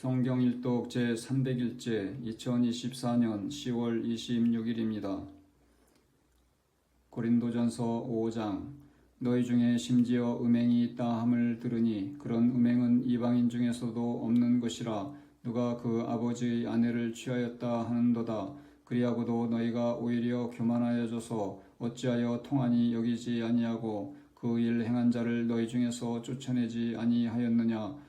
성경 일독 제 300일째 2024년 10월 26일입니다. 고린도전서 5장 너희 중에 심지어 음행이 있다 함을 들으니 그런 음행은 이방인 중에서도 없는 것이라 누가 그 아버지의 아내를 취하였다 하는도다 그리하고도 너희가 오히려 교만하여져서 어찌하여 통하니 여기지 아니하고 그 일 행한 자를 너희 중에서 쫓아내지 아니하였느냐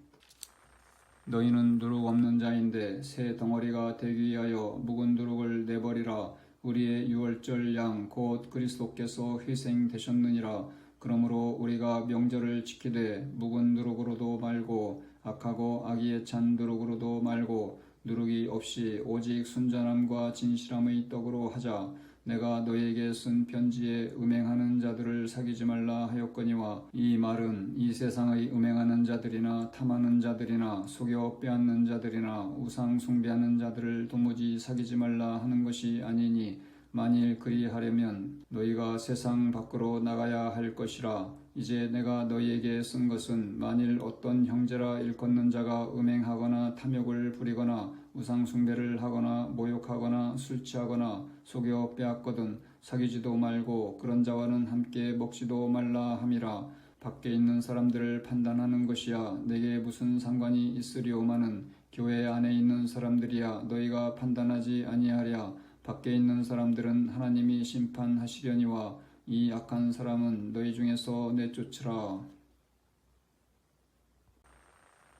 너희는 누룩 없는 자인데 새 덩어리가 되기 위하여 묵은 누룩을 내버리라. 우리의 유월절 양 곧 그리스도께서 희생되셨느니라. 그러므로 우리가 명절을 지키되 묵은 누룩으로도 말고 악하고 악의에 찬 누룩으로도 말고 누룩이 없이 오직 순전함과 진실함의 떡으로 하자 내가 너희에게 쓴 편지에 음행하는 자들을 사귀지 말라 하였거니와 이 말은 이 세상의 음행하는 자들이나 탐하는 자들이나 속여 빼앗는 자들이나 우상 숭배하는 자들을 도무지 사귀지 말라 하는 것이 아니니 만일 그리하려면 너희가 세상 밖으로 나가야 할 것이라 이제 내가 너희에게 쓴 것은 만일 어떤 형제라 일컫는 자가 음행하거나 탐욕을 부리거나 우상 숭배를 하거나 모욕하거나 술 취하거나 속여 빼앗거든 사귀지도 말고 그런 자와는 함께 먹지도 말라 함이라. 밖에 있는 사람들을 판단하는 것이야 내게 무슨 상관이 있으리오마는 교회 안에 있는 사람들이야 너희가 판단하지 아니하랴. 밖에 있는 사람들은 하나님이 심판하시려니와 이 악한 사람은 너희 중에서 내쫓으라.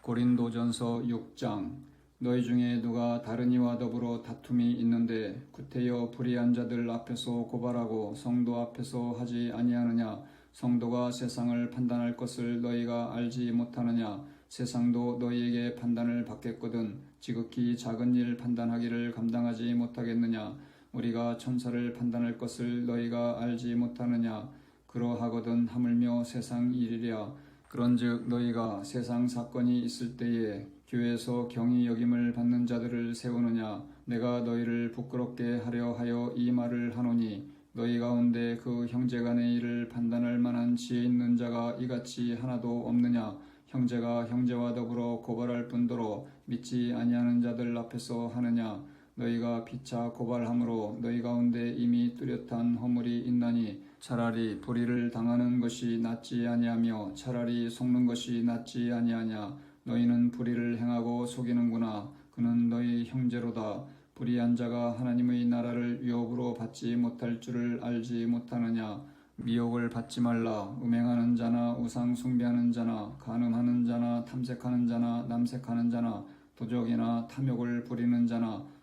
고린도전서 6장. 너희 중에 누가 다른 이와 더불어 다툼이 있는데 구태여 불의한 자들 앞에서 고발하고 성도 앞에서 하지 아니하느냐? 성도가 세상을 판단할 것을 너희가 알지 못하느냐? 세상도 너희에게 판단을 받겠거든 지극히 작은 일 판단하기를 감당하지 못하겠느냐 우리가 천사를 판단할 것을 너희가 알지 못하느냐? 그러하거든 하물며 세상 일이랴. 그런즉 너희가 세상 사건이 있을 때에 교회에서 경히 여김을 받는 자들을 세우느냐? 내가 너희를 부끄럽게 하려 하여 이 말을 하노니 너희 가운데 그 형제간의 일을 판단할 만한 지혜 있는 자가 이같이 하나도 없느냐? 형제가 형제와 더불어 고발할 뿐더러 믿지 아니하는 자들 앞에서 하느냐 너희가 피차 고발함으로 너희 가운데 이미 뚜렷한 허물이 있나니 차라리 불의를 당하는 것이 낫지 아니하며 차라리 속는 것이 낫지 아니하냐. 너희는 불의를 행하고 속이는구나. 그는 너희 형제로다. 불의한 자가 하나님의 나라를 유업으로 받지 못할 줄을 알지 못하느냐. 미혹을 받지 말라. 음행하는 자나 우상 숭배하는 자나 간음하는 자나 탐색하는 자나 남색하는 자나 도적이나 탐욕을 부리는 자나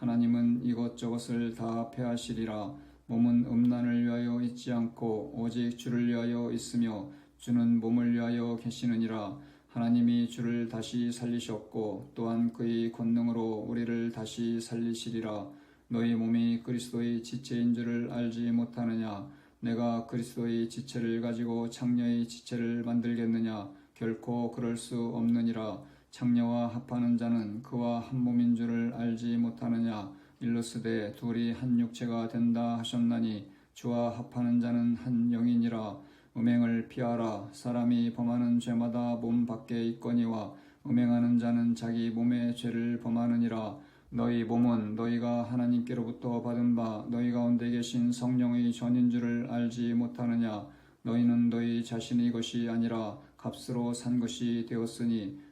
하나님은 이것저것을 다 패하시리라. 몸은 음란을 위하여 있지 않고 오직 주를 위하여 있으며 주는 몸을 위하여 계시느니라. 하나님이 주를 다시 살리셨고 또한 그의 권능으로 우리를 다시 살리시리라. 너희 몸이 그리스도의 지체인 줄을 알지 못하느냐? 내가 그리스도의 지체를 가지고 창녀의 지체를 만들겠느냐? 결코 그럴 수 없느니라 창녀와 합하는 자는 그와 한 몸인 줄을 알지 못하느냐? 일러스되 둘이 한 육체가 된다 하셨나니 주와 합하는 자는 한 영이니라 음행을 피하라. 사람이 범하는 죄마다 몸 밖에 있거니와 음행하는 자는 자기 몸의 죄를 범하느니라. 너희 몸은 너희가 하나님께로부터 받은 바 너희 가운데 계신 성령의 전인 줄을 알지 못하느냐? 너희는 너희 자신의 것이 아니라 값으로 산 것이 되었으니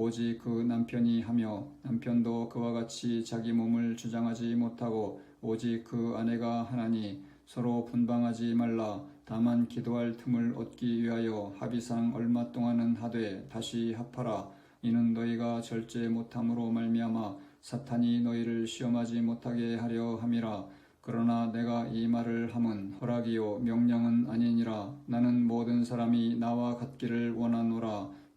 오직 그 남편이 하며 남편도 그와 같이 자기 몸을 주장하지 못하고 오직 그 아내가 하나니 서로 분방하지 말라. 다만 기도할 틈을 얻기 위하여 합의상 얼마 동안은 하되 다시 합하라. 이는 너희가 절제 못함으로 말미암아 사탄이 너희를 시험하지 못하게 하려 함이라. 그러나 내가 이 말을 함은 허락이요 명령은 아니니라. 나는 모든 사람이 나와 같기를 원하노라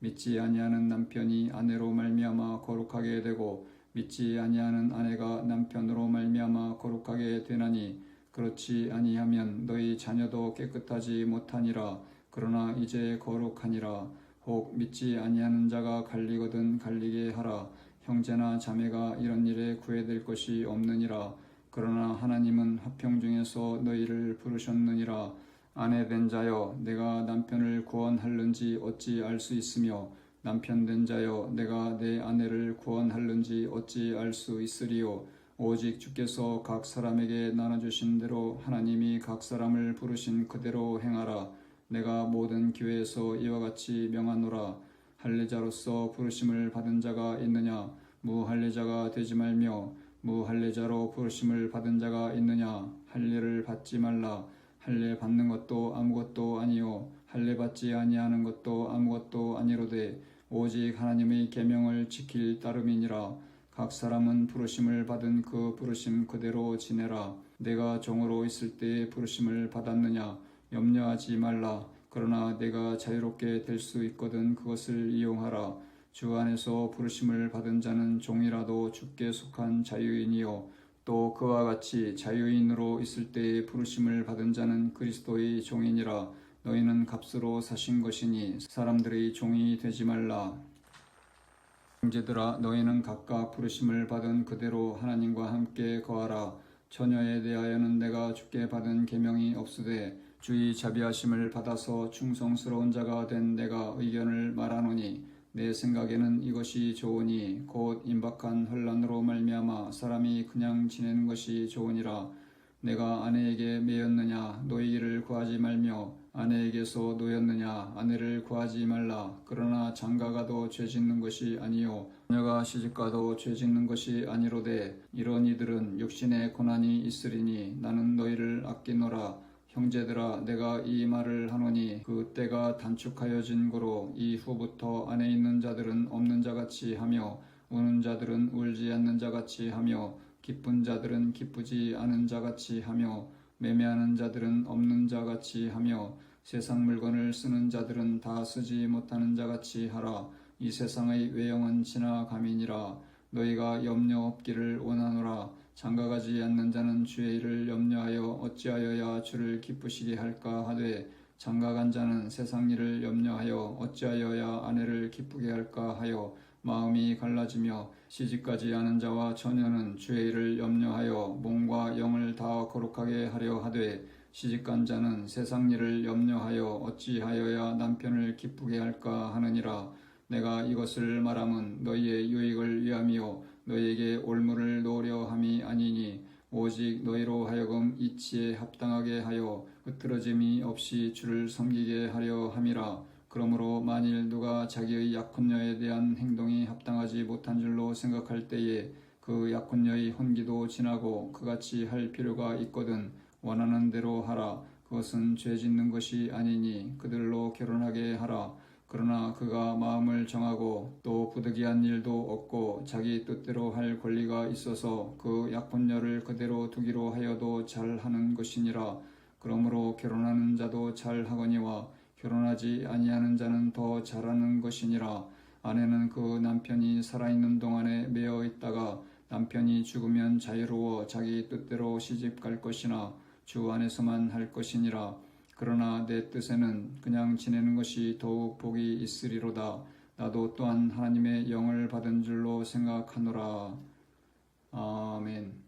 믿지 아니하는 남편이 아내로 말미암아 거룩하게 되고 믿지 아니하는 아내가 남편으로 말미암아 거룩하게 되나니 그렇지 아니하면 너희 자녀도 깨끗하지 못하니라. 그러나 이제 거룩하니라. 혹 믿지 아니하는 자가 갈리거든 갈리게 하라. 형제나 자매가 이런 일에 구애될 것이 없느니라. 그러나 하나님은 화평 중에서 너희를 부르셨느니라 아내 된 자여 내가 남편을 구원할는지 어찌 알 수 있으며 남편 된 자여 내가 내 아내를 구원할는지 어찌 알 수 있으리요? 오직 주께서 각 사람에게 나눠주신 대로 하나님이 각 사람을 부르신 그대로 행하라. 내가 모든 교회에서 이와 같이 명하노라. 할례자로서 부르심을 받은 자가 있느냐? 무할례자가 되지 말며 무할례자로 부르심을 받은 자가 있느냐? 할례를 받지 말라 할례 받는 것도 아무것도 아니요 할례 받지 아니하는 것도 아무것도 아니로되 오직 하나님의 계명을 지킬 따름이니라. 각 사람은 부르심을 받은 그 부르심 그대로 지내라. 내가 종으로 있을 때에 부르심을 받았느냐? 염려하지 말라. 그러나 내가 자유롭게 될 수 있거든 그것을 이용하라. 주 안에서 부르심을 받은 자는 종이라도 주께 속한 자유인이요 또 그와 같이 자유인으로 있을 때에 부르심을 받은 자는 그리스도의 종이니라 너희는 값으로 사신 것이니 사람들의 종이 되지 말라. 형제들아 너희는 각각 부르심을 받은 그대로 하나님과 함께 거하라. 처녀에 대하여는 내가 주께 받은 계명이 없으되 주의 자비하심을 받아서 충성스러운 자가 된 내가 의견을 말하노니 내 생각에는 이것이 좋으니 곧 임박한 혼란으로 말미암아 사람이 그냥 지내는 것이 좋으니라. 내가 아내에게 매였느냐? 노이기를 구하지 말며 아내에게서 노였느냐? 아내를 구하지 말라. 그러나 장가가도 죄 짓는 것이 아니요 자녀가 시집가도 죄 짓는 것이 아니로되 이런 이들은 육신의 고난이 있으리니 나는 너희를 아끼노라 형제들아 내가 이 말을 하노니 그 때가 단축하여진 거로 이후부터 안에 있는 자들은 없는 자같이 하며 우는 자들은 울지 않는 자같이 하며 기쁜 자들은 기쁘지 않은 자같이 하며 매매하는 자들은 없는 자같이 하며 세상 물건을 쓰는 자들은 다 쓰지 못하는 자같이 하라. 이 세상의 외형은 지나감이니라. 너희가 염려 없기를 원하노라 장가가지 않는 자는 주의 일을 염려하여 어찌하여야 주를 기쁘시게 할까 하되 장가간 자는 세상 일을 염려하여 어찌하여야 아내를 기쁘게 할까 하여 마음이 갈라지며 시집가지 않은 자와 처녀는 주의 일을 염려하여 몸과 영을 다 거룩하게 하려 하되 시집간 자는 세상 일을 염려하여 어찌하여야 남편을 기쁘게 할까 하느니라. 내가 이것을 말함은 너희의 유익을 위함이요. 너희에게 올무를 놓으려 오직 너희로 하여금 이치에 합당하게 하여 흐트러짐이 없이 주를 섬기게 하려 함이라. 그러므로 만일 누가 자기의 약혼녀에 대한 행동이 합당하지 못한 줄로 생각할 때에 그 약혼녀의 혼기도 지나고 그같이 할 필요가 있거든 원하는 대로 하라. 그것은 죄 짓는 것이 아니니 그들로 결혼하게 하라 그러나 그가 마음을 정하고 또 부득이한 일도 없고 자기 뜻대로 할 권리가 있어서 그 약혼녀를 그대로 두기로 하여도 잘하는 것이니라. 그러므로 결혼하는 자도 잘하거니와 결혼하지 아니하는 자는 더 잘하는 것이니라. 아내는 그 남편이 살아있는 동안에 매어 있다가 남편이 죽으면 자유로워 자기 뜻대로 시집 갈 것이나 주 안에서만 할 것이니라 그러나 내 뜻에는 그냥 지내는 것이 더욱 복이 있으리로다. 나도 또한 하나님의 영을 받은 줄로 생각하노라. 아멘